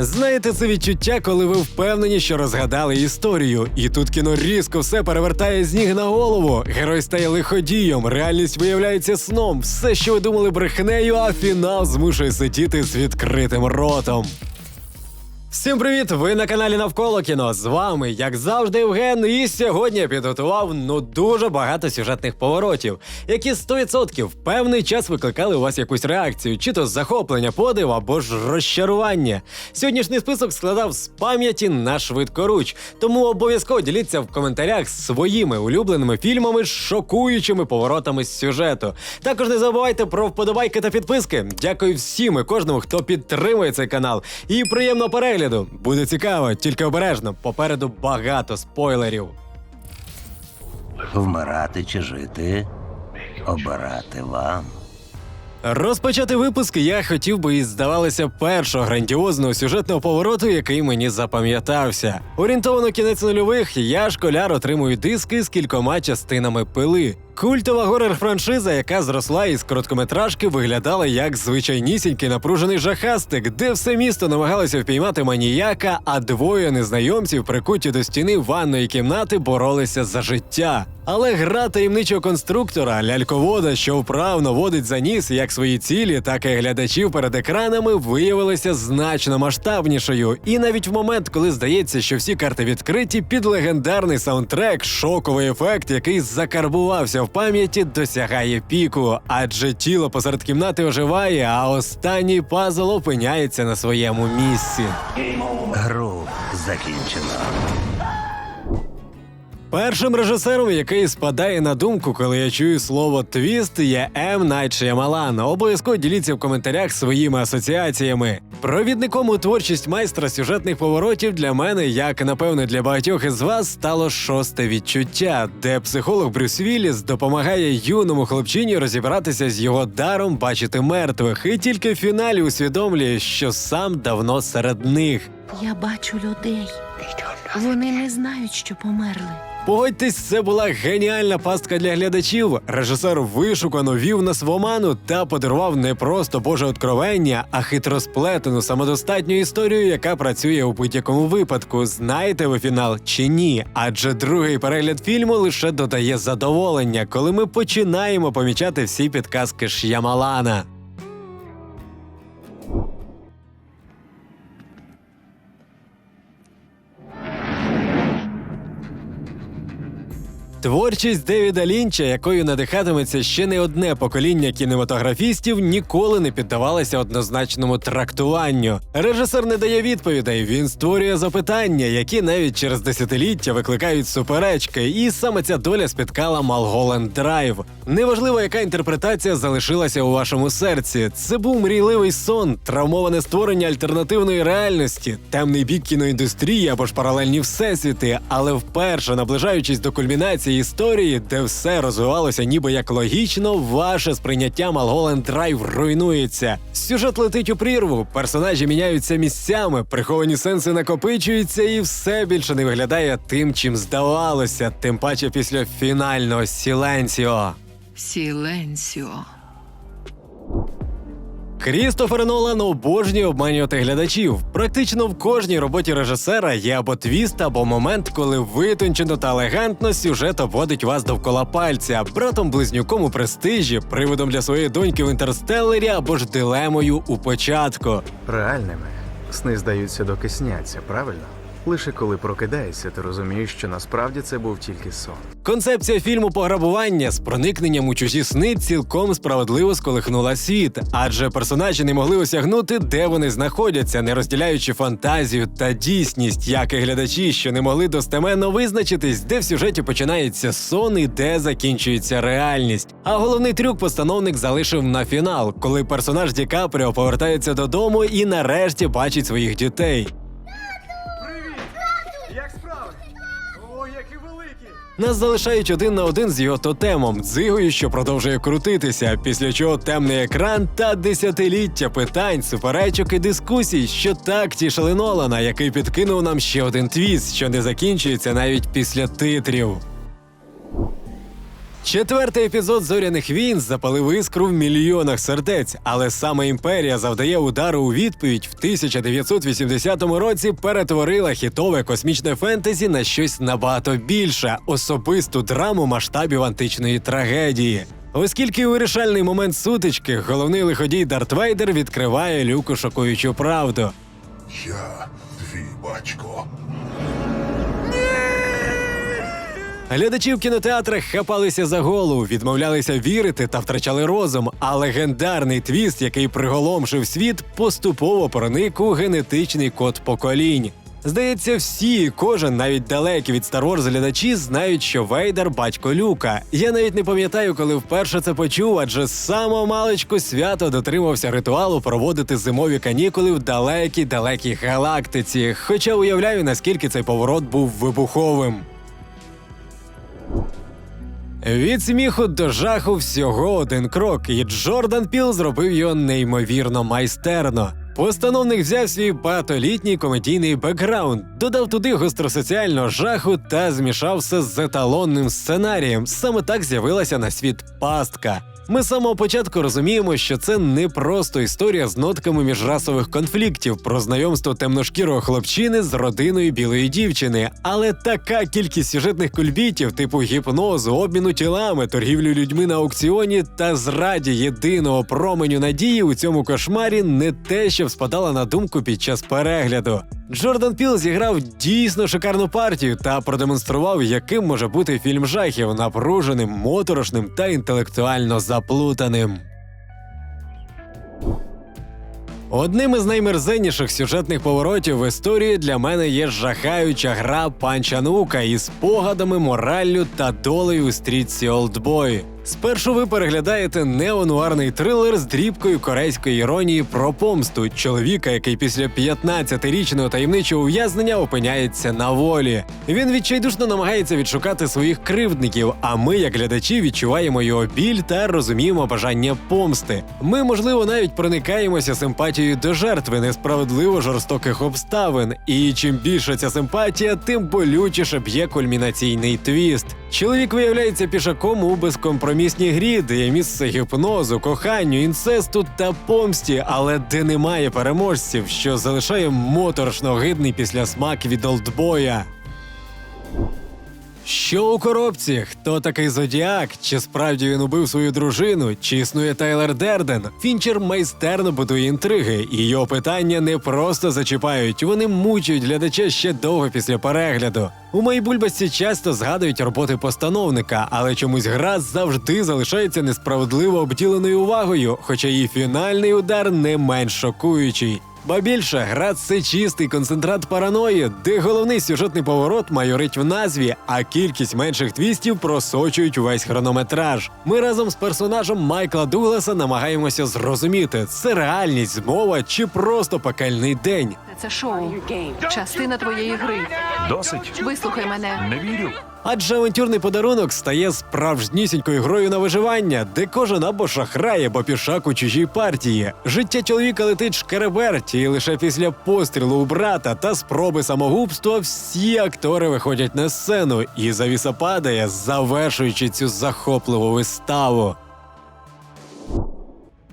Знаєте, це відчуття, коли ви впевнені, що розгадали історію, і тут кіно різко все перевертає з ніг на голову. Герой стає лиходієм, реальність виявляється сном. Все, що ви думали брехнею, а фінал змушує сидіти з відкритим ротом. Всім привіт! Ви на каналі Навколо кіно. З вами, як завжди, Євген. І сьогодні я підготував ну дуже багато сюжетних поворотів, які 100% певний час викликали у вас якусь реакцію, чи то захоплення, подив або ж розчарування. Сьогоднішній список складав з пам'яті на швидкоруч, тому обов'язково діліться в коментарях своїми улюбленими фільмами з шокуючими поворотами з сюжету. Також не забувайте про вподобайки та підписки. Дякую всім і кожному, хто підтримує цей канал. І приємного перегляду! Буде цікаво, тільки обережно. Попереду багато спойлерів. Вмирати чи жити? Обирати вам. Розпочати випуск я хотів би із здавалося першого грандіозного сюжетного повороту, який мені запам'ятався. Орієнтовано кінець нульових, я школяр отримую диски з кількома частинами пили. Культова горор-франшиза, яка зросла із короткометражки, виглядала як звичайнісінький напружений жахастик, де все місто намагалося впіймати маніяка, а двоє незнайомців, прикуті до стіни ванної кімнати, боролися за життя. Але гра таємничого конструктора, ляльковода, що вправно водить за ніс як свої цілі, так і глядачів перед екранами, виявилася значно масштабнішою. І навіть в момент, коли здається, що всі карти відкриті, під легендарний саундтрек, шоковий ефект, який закарбувався в пам'яті, досягає піку, адже тіло посеред кімнати оживає, а останній пазл опиняється на своєму місці. Гру закінчено. Першим режисером, який спадає на думку, коли я чую слово твіст, є М. Найт Шямалан. Обов'язково діліться в коментарях своїми асоціаціями. Провідником у творчість майстра сюжетних поворотів для мене, як напевно для багатьох із вас, стало шосте відчуття, де психолог Брюс Вілліс допомагає юному хлопчині розібратися з його даром бачити мертвих, і тільки в фіналі усвідомлює, що сам давно серед них. Я бачу людей. Вони не знають, що померли. Погодьтесь, це була геніальна пастка для глядачів. Режисер вишукано вів нас в оману та подарував не просто боже откровення, а хитросплетену самодостатню історію, яка працює у будь-якому випадку. Знаєте ви фінал чи ні? Адже другий перегляд фільму лише додає задоволення, коли ми починаємо помічати всі підказки Ш'ямалана. Творчість Девіда Лінча, якою надихатиметься ще не одне покоління кінематографістів, ніколи не піддавалася однозначному трактуванню. Режисер не дає відповідей, він створює запитання, які навіть через десятиліття викликають суперечки, і саме ця доля спіткала Малголенд Драйв. Неважливо, яка інтерпретація залишилася у вашому серці. Це був мрійливий сон, травмоване створення альтернативної реальності, темний бік кіноіндустрії або ж паралельні всесвіти, але вперше наближаючись до кульмінації історії, де все розвивалося ніби як логічно, ваше сприйняття Малголенд Драйв руйнується. Сюжет летить у прірву, персонажі міняються місцями, приховані сенси накопичуються, і все більше не виглядає тим, чим здавалося, тим паче після фінального сіленсіо. Сіленсіо. Крістофер Нолан обожнює обманювати глядачів. Практично в кожній роботі режисера є або твіст, або момент, коли витончено та елегантно сюжет обводить вас довкола пальця, братом близнюком у престижі, приводом для своєї доньки в інтерстелері або ж дилемою у початку. Реальними сни здаються доки сняться, правильно? Лише коли прокидаєшся, ти розумієш, що насправді це був тільки сон. Концепція фільму пограбування з проникненням у чужі сни цілком справедливо сколихнула світ, адже персонажі не могли осягнути, де вони знаходяться, не розділяючи фантазію та дійсність, як і глядачі, що не могли достеменно визначитись, де в сюжеті починається сон і де закінчується реальність. А головний трюк постановник залишив на фінал, коли персонаж Ді Капріо повертається додому і нарешті бачить своїх дітей. Нас залишають один на один з його тотемом, дзигою, що продовжує крутитися, після чого темний екран та десятиліття питань, суперечок і дискусій, що так тішили Нолана, який підкинув нам ще один твіст, що не закінчується навіть після титрів. Четвертий епізод зоряних війн запалив іскру в мільйонах сердець, але саме імперія завдає удару у відповідь в 1980 році перетворила хітове космічне фентезі на щось набагато більше особисту драму масштабів античної трагедії. Оскільки у вирішальний момент сутички головний лиходій Дарт Вейдер відкриває люку шокуючу правду. Я твій батько. Глядачі в кінотеатрах хапалися за голову, відмовлялися вірити та втрачали розум. А легендарний твіст, який приголомшив світ, поступово проник у генетичний код поколінь. Здається, всі, кожен, навіть далекі від Star глядачі, знають, що Вейдер батько Люка. Я навіть не пам'ятаю, коли вперше це почув, адже з самого маличку свято дотримався ритуалу проводити зимові канікули в далекій далекій галактиці. Хоча уявляю, наскільки цей поворот був вибуховим. Від сміху до жаху всього один крок, і Джордан Піл зробив його неймовірно майстерно. Постановник взяв свій багатолітній комедійний бекграунд, додав туди гостросоціального жаху та змішався з еталонним сценарієм. Саме так з'явилася на світ пастка. Ми з самого початку розуміємо, що це не просто історія з нотками міжрасових конфліктів про знайомство темношкірого хлопчини з родиною білої дівчини, але така кількість сюжетних кульбітів, типу гіпнозу, обміну тілами, торгівлю людьми на аукціоні та зраді єдиного променю надії у цьому кошмарі не те, що спадала на думку під час перегляду. Джордан Піл зіграв дійсно шикарну партію та продемонстрував, яким може бути фільм жахів напруженим, моторошним та інтелектуально заплутаним. Одним із наймерзенніших сюжетних поворотів в історії для мене є жахаюча гра Панчанука із спогадами, мораллю та долею у стрітці Олдбой. Спершу ви переглядаєте неонуарний трилер з дрібкою корейської іронії про помсту чоловіка, який після 15-річного таємничого ув'язнення опиняється на волі. Він відчайдушно намагається відшукати своїх кривдників, а ми, як глядачі, відчуваємо його біль та розуміємо бажання помсти. Ми, можливо, навіть проникаємося симпатією до жертви несправедливо жорстоких обставин. І чим більше ця симпатія, тим болючіше б'є кульмінаційний твіст. Чоловік виявляється пішаком у безкомпромісній грі, де є місце гіпнозу, коханню, інцесту та помсті, але де немає переможців, що залишає моторошно гидний післясмак від олдбоя. Що у коробці? Хто такий зодіак? Чи справді він убив свою дружину? Чи існує Тайлер Дерден? Фінчер майстерно будує інтриги, і його питання не просто зачіпають, вони мучують глядача ще довго після перегляду. У моїй бульбасці часто згадують роботи постановника, але чомусь гра завжди залишається несправедливо обділеною увагою, хоча її фінальний удар не менш шокуючий. Ба більше, гра це чистий концентрат параної, де головний сюжетний поворот майорить в назві, а кількість менших твістів просочують увесь хронометраж. Ми разом з персонажем Майкла Дугласа намагаємося зрозуміти, це реальність, змова чи просто пекельний день. Це шоу. Частина твоєї гри. Досить. Вислухай мене. Не вірю. Адже авантюрний подарунок стає справжнісінькою грою на виживання, де кожен або шахрає, або пішак у чужій партії. Життя чоловіка летить шкереберті, і лише після пострілу у брата та спроби самогубства всі актори виходять на сцену, і завіса падає, завершуючи цю захопливу виставу.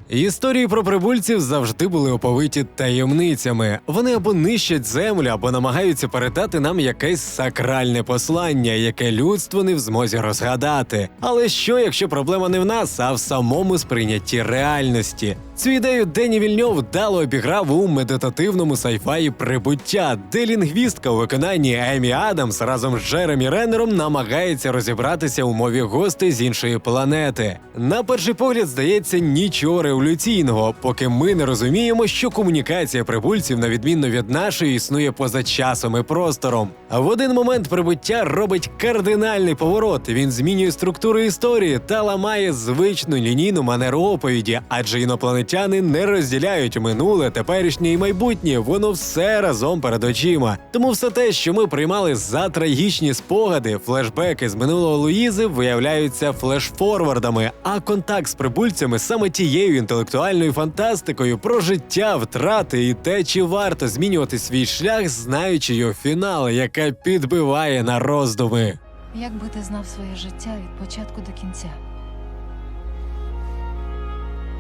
Історії про прибульців завжди були оповиті таємницями. Вони або нищать землю, або намагаються передати нам якесь сакральне послання, яке людство не в змозі розгадати. Але що, якщо проблема не в нас, а в самому сприйнятті реальності? Цю ідею Дені Вільньов вдало обіграв у медитативному сайфаї прибуття, де лінгвістка у виконанні Емі Адамс разом з Джеремі Реннером намагається розібратися у мові гостей з іншої планети. На перший погляд здається нічого революційного, поки ми не розуміємо, що комунікація прибульців, на відміну від нашої, існує поза часом і простором. В один момент прибуття робить кардинальний поворот. Він змінює структуру історії та ламає звичну лінійну манеру оповіді, адже інопланетяни не розділяють минуле, теперішнє і майбутнє. Воно все разом перед очима. Тому все те, що ми приймали за трагічні спогади, флешбеки з минулого Луїзи виявляються флешфорвардами, а контакт з прибульцями саме тією інтелектуальною фантастикою про життя, втрати і те, чи варто змінювати свій шлях, знаючи його фінал, яка підбиває на роздуми. Якби ти знав своє життя від початку до кінця,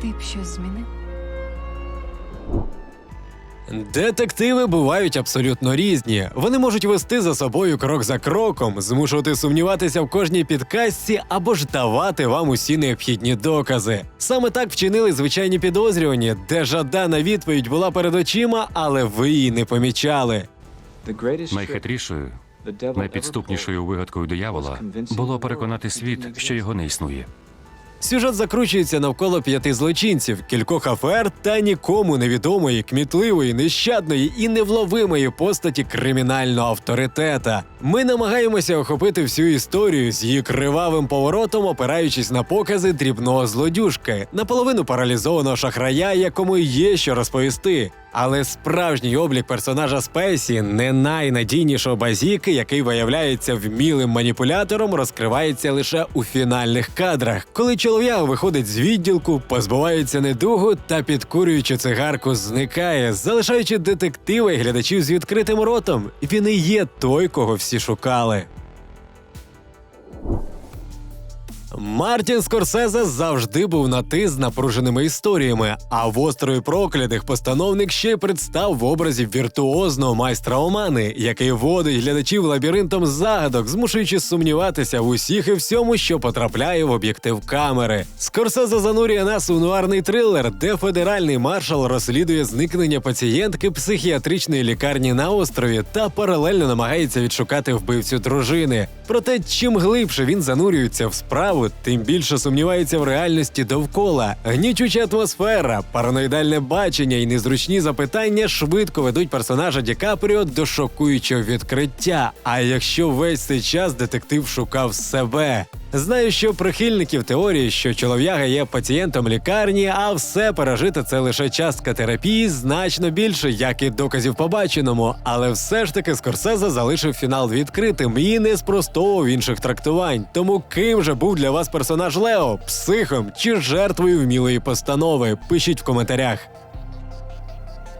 ти б щось змінив? Детективи бувають абсолютно різні. Вони можуть вести за собою крок за кроком, змушувати сумніватися в кожній підказці або ж давати вам усі необхідні докази. Саме так вчинили звичайні підозрювані, де жадана відповідь була перед очима, але ви її не помічали. Найхитрішою, найпідступнішою вигадкою диявола було переконати світ, що його не існує. Сюжет закручується навколо п'яти злочинців, кількох афер та нікому невідомої, кмітливої, нещадної і невловимої постаті кримінального авторитета. Ми намагаємося охопити всю історію з її кривавим поворотом, опираючись на покази дрібного злодюжки, наполовину паралізованого шахрая, якому є що розповісти. Але справжній облік персонажа Спейсі, не найнадійнішого базіки, який виявляється вмілим маніпулятором, розкривається лише у фінальних кадрах, коли чолов'яга виходить з відділку, позбувається недугу та підкурюючи цигарку, зникає, залишаючи детектива і глядачів з відкритим ротом. Він і є той, кого всі шукали. Мартін Скорсезе завжди був на ти з напруженими історіями, а в острові проклятих постановник ще й представ в образі віртуозного майстра омани, який водить глядачів лабіринтом загадок, змушуючи сумніватися в усіх і всьому, що потрапляє в об'єктив камери. Скорсезе занурює нас у нуарний трилер, де федеральний маршал розслідує зникнення пацієнтки психіатричної лікарні на острові та паралельно намагається відшукати вбивцю дружини. Проте, чим глибше він занурюється в справу, тим більше сумнівається в реальності довкола. Гнічуча атмосфера, параноїдальне бачення і незручні запитання швидко ведуть персонажа Ді Капріо до шокуючого відкриття. А якщо весь цей час детектив шукав себе. Знаю, що прихильників теорії, що чолов'яга є пацієнтом лікарні, а все пережити це лише частка терапії, значно більше, як і доказів побаченому. Але все ж таки Скорсезе залишив фінал відкритим і не спростовував інших трактувань. Тому ким же був для вас персонаж Лео? Психом чи жертвою вмілої постанови? Пишіть в коментарях.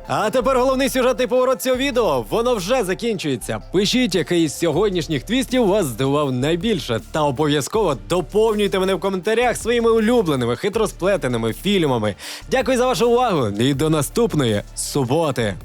А тепер головний сюжетний поворот цього відео. Воно вже закінчується. Пишіть, який із сьогоднішніх твістів вас здивував найбільше. Та обов'язково доповнюйте мене в коментарях своїми улюбленими хитросплетеними фільмами. Дякую за вашу увагу і до наступної суботи.